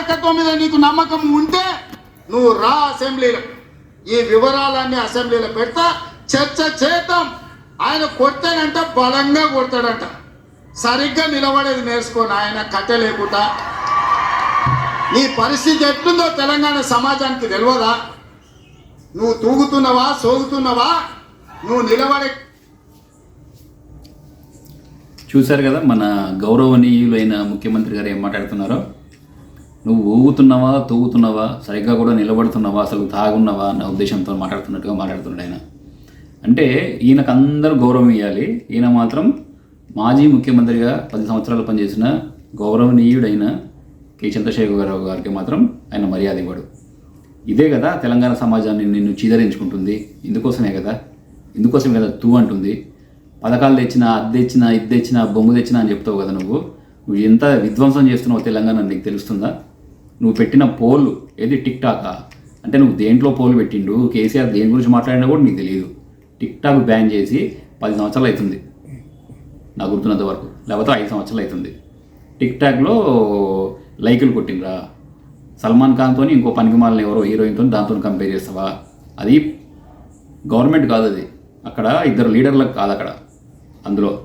నాయకత్వం మీద నీకు నమ్మకం ఉంటే నువ్వు రా అసెంబ్లీలో. ఈ వివరాలన్నీ అసెంబ్లీలో పెడతా. చర్చ చేద్దాం. ఆయన కొడతాడంట బలంగా కొడతాడంట. సరిగ్గా నిలబడేది నేర్చుకోని ఆయన కట్టె లేకుండా. నీ పరిస్థితి ఎట్లుందో తెలంగాణ సమాజానికి తెలియదా నువ్వు తూగుతున్నావా సోగుతున్నావా? నువ్వు నిలబడే చూశారు కదా మన గౌరవనీయులైన ముఖ్యమంత్రి గారు ఏం మాట్లాడుతున్నారో? నువ్వు ఊగుతున్నావా తూగుతున్నావా సరిగ్గా కూడా నిలబడుతున్నావా అసలు తాగున్నావా నా ఉద్దేశంతో మాట్లాడుతున్నట్టుగా మాట్లాడుతున్నాడు ఆయన. అంటే ఈయనకు అందరూ గౌరవం ఇవ్వాలి ఈయన మాత్రం మాజీ ముఖ్యమంత్రిగా పది సంవత్సరాలు పనిచేసిన గౌరవనీయుడైన కె. చంద్రశేఖరరావు గారికి మాత్రం ఆయన మర్యాద ఇవ్వడు. ఇదే కదా తెలంగాణ సమాజాన్ని నిన్ను చీదరించుకుంటుంది. ఇందుకోసమే కదా ఇందుకోసమే కదా తూ అంటుంది. పథకాలు తెచ్చినా అది తెచ్చినా ఇది తెచ్చినా బొమ్ము తెచ్చినా అని చెప్తావు కదా నువ్వు. నువ్వు ఎంత విధ్వంసం చేస్తున్నావు తెలంగాణ నీకు తెలుస్తుందా? నువ్వు పెట్టిన పోల్ ఏది టిక్ టాకా అంటే నువ్వు దేంట్లో పోలు పెట్టిండు? కేసీఆర్ దేని గురించి మాట్లాడినా కూడా నీకు తెలియదు టిక్ టాక్ బ్యాన్ చేసి పది సంవత్సరాలు అవుతుంది నాకు గుర్తున్నంత వరకు. లేకపోతే ఐదు సంవత్సరాలు అవుతుంది టిక్ టాక్లో లైకులు కొట్టిండ్రా. సల్మాన్ ఖాన్తో ఇంకో పనికిమాలని ఎవరో హీరోయిన్తో దాంతో కంపేర్ చేస్తావా? అది గవర్నమెంట్ కాదు అది. అక్కడ ఇద్దరు లీడర్లకు కాదు అక్కడ. అందులో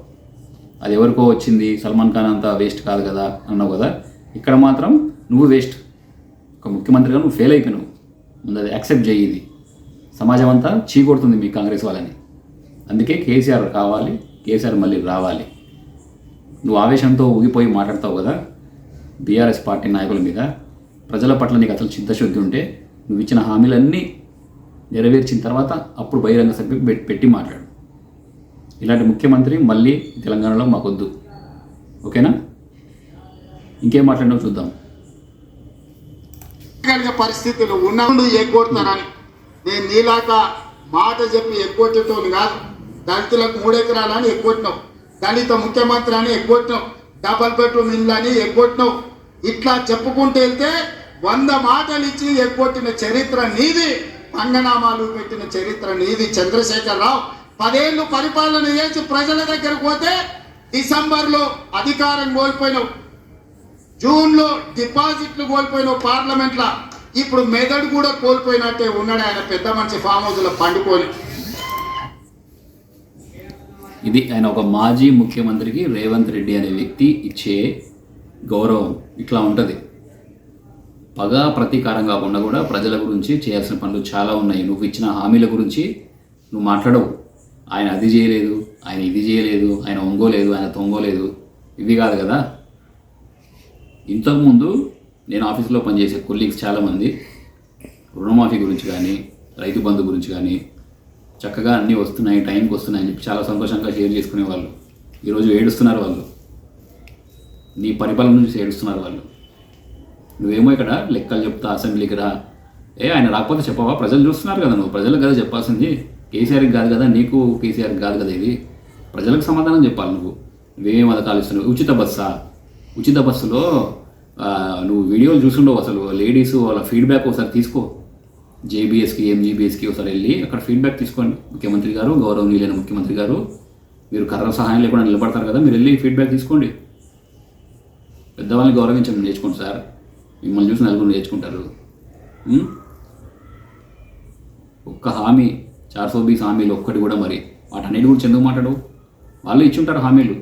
అది ఎవరికో వచ్చింది? సల్మాన్ ఖాన్ అంతా వేస్ట్ కాదు కదా? అన్నావు కదా? ఇక్కడ మాత్రం నువ్వు వేస్ట్. ఒక ముఖ్యమంత్రిగా నువ్వు ఫెయిల్ అయిపోయినావు. ముందు అది యాక్సెప్ట్ చేయి ఇది. సమాజం అంతా చీకొడుతుంది మీ కాంగ్రెస్ వాళ్ళని. అందుకే కేసీఆర్ కావాలి కేసీఆర్ మళ్ళీ రావాలి. నువ్వు ఆవేశంతో ఊగిపోయి మాట్లాడతావు కదా బీఆర్ఎస్ పార్టీ నాయకుల మీద. ప్రజల పట్ల నీకు అసలు చిత్తశుద్ధి ఉంటే నువ్వు ఇచ్చిన హామీలన్నీ నెరవేర్చిన తర్వాత అప్పుడు బహిరంగ సభ్యులు పెట్టి మాట్లాడు. ఇలాంటి ముఖ్యమంత్రి మళ్ళీ తెలంగాణలో మాకొద్దు. ఓకేనా? ఇంకేం మాట్లాడడం చూద్దాం. కలిగే పరిస్థితులు ఉన్నప్పుడు ఎగ్గొడతారని. నేను నీలాగా మాట చెప్పి ఎగ్గొట్టేటోని కాదు. దళితులకు మూడెకరాలని ఎగ్గొట్టినావు. దళిత ముఖ్యమంత్రి అని ఎగ్గొట్టినావు. డబల్ బెడ్రూమ్ ఇల్లు అని ఎగ్గొట్టినావు. ఇట్లా చెప్పుకుంటూ వెళ్తే వంద మాటలు ఇచ్చి ఎగ్గొట్టిన చరిత్ర నీది. పంగనామాలు పెట్టిన చరిత్ర నీది. చంద్రశేఖరరావు పదేళ్ళు పరిపాలన చేసి ప్రజల దగ్గరకు పోతే డిసెంబర్లో అధికారం కోల్పోయినావు. జూన్లో డిపాజిట్లు కోల్పోయిన పార్లమెంట్లో ఇప్పుడు మెదడు కూడా కోల్పోయినట్టే ఉన్నాడు ఆయన పెద్ద మంచి ఫామ్ హౌస్లో పండుకొని. ఇది ఆయన ఒక మాజీ ముఖ్యమంత్రికి రేవంత్ రెడ్డి అనే వ్యక్తి ఇచ్చే గౌరవం ఇట్లా ఉంటుంది. పగ ప్రతీకారం కాకుండా కూడా ప్రజల గురించి చేయాల్సిన పనులు చాలా ఉన్నాయి. నువ్వు ఇచ్చిన హామీల గురించి నువ్వు మాట్లాడవు. ఆయన అది చేయలేదు ఆయన ఇది చేయలేదు ఆయన ఒంగోలేదు ఆయన తొంగోలేదు. ఇవి కాదు కదా. ఇంతకుముందు నేను ఆఫీస్లో పనిచేసే కొలీగ్స్ చాలామంది రుణమాఫీ గురించి కానీ రైతు బంధు గురించి కానీ చక్కగా అన్నీ వస్తున్నాయి టైంకి వస్తున్నాయి అని చెప్పి చాలా సంతోషంగా షేర్ చేసుకునే వాళ్ళు ఈరోజు ఏడుస్తున్నారు వాళ్ళు. నీ పరిపాలన నుంచి ఏడుస్తున్నారు వాళ్ళు. నువ్వేమో ఇక్కడ లెక్కలు చెప్తా అసెంబ్లీకి రా. ఏ ఆయన రాకపోతే చెప్పవా? ప్రజలు చూస్తున్నారు కదా నువ్వు. ప్రజలకు కదా చెప్పాల్సింది. కేసీఆర్కి కాదు కదా నీకు కేసీఆర్కి కాదు కదా ఇది. ప్రజలకు సమాధానం చెప్పాలి నువ్వు. నువ్వేం పథకాలు ఇస్తున్నావు? ఉచిత బస్సా? ఉచిత బస్సులో నువ్వు వీడియోలు చూసుండవు అసలు. లేడీస్ వాళ్ళ ఫీడ్బ్యాక్ ఒకసారి తీసుకో. జేబీఎస్కి ఎంజీబీఎస్కి ఒకసారి వెళ్ళి అక్కడ ఫీడ్బ్యాక్ తీసుకోండి. ముఖ్యమంత్రి గారు గౌరవనీయులైన ముఖ్యమంత్రి గారు మీరు కర్ర సహాయం లేకుండా నిలబడతారు కదా మీరు వెళ్ళి ఫీడ్బ్యాక్ తీసుకోండి. పెద్దవాళ్ళని గౌరవించండి నేర్చుకోండి సార్. మిమ్మల్ని చూసి నలుగురు నేర్చుకుంటారు. ఒక్క హామీ చార్ సో బీస్ హామీలు ఒక్కటి కూడా మరి. వాటన్నిటి గురించి ఎందుకు మాట్లాడు వాళ్ళు ఇచ్చుంటారు హామీలు.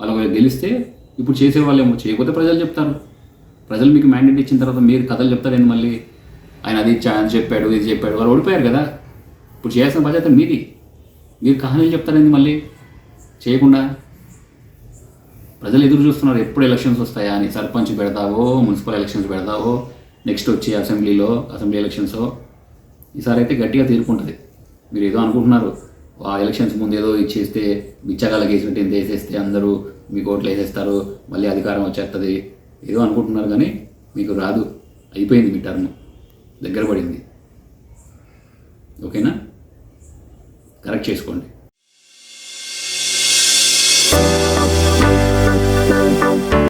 వాళ్ళు గెలిస్తే ఇప్పుడు చేసేవాళ్ళేమో చేయకపోతే ప్రజలు చెప్తారు. ప్రజలు మీకు మ్యాండేట్ ఇచ్చిన తర్వాత మీరు కథలు చెప్తారేంటి మళ్ళీ ఆయన అది ఇచ్చా అని చెప్పాడు ఇది చెప్పాడు వాళ్ళు ఓడిపోయారు కదా. ఇప్పుడు చేయాల్సిన బాధ్యత మీది. మీరు కహానీలు చెప్తారండి మళ్ళీ? చేయకుండా? ప్రజలు ఎదురు చూస్తున్నారు ఎప్పుడు ఎలక్షన్స్ వస్తాయా అని. సర్పంచ్ పెడతావో మున్సిపల్ ఎలక్షన్స్ పెడతావో నెక్స్ట్ వచ్చే అసెంబ్లీలో అసెంబ్లీ ఎలక్షన్స్ ఈసారి అయితే గట్టిగా తీరుకుంటుంది. మీరు ఏదో అనుకుంటున్నారు ఆ ఎలక్షన్స్ ముందు ఏదో ఇచ్చేస్తే బిచ్చగాళ్ళకి వేసినట్టు ఎంత వేసేస్తే అందరూ మీకు ఓట్లు వేసేస్తారు మళ్ళీ అధికారం వచ్చేస్తుంది ఏదో అనుకుంటున్నారు కానీ మీకు రాదు. అయిపోయింది మీ టర్మ్. దగ్గర పడింది. ఓకేనా? కరెక్ట్ చేసుకోండి.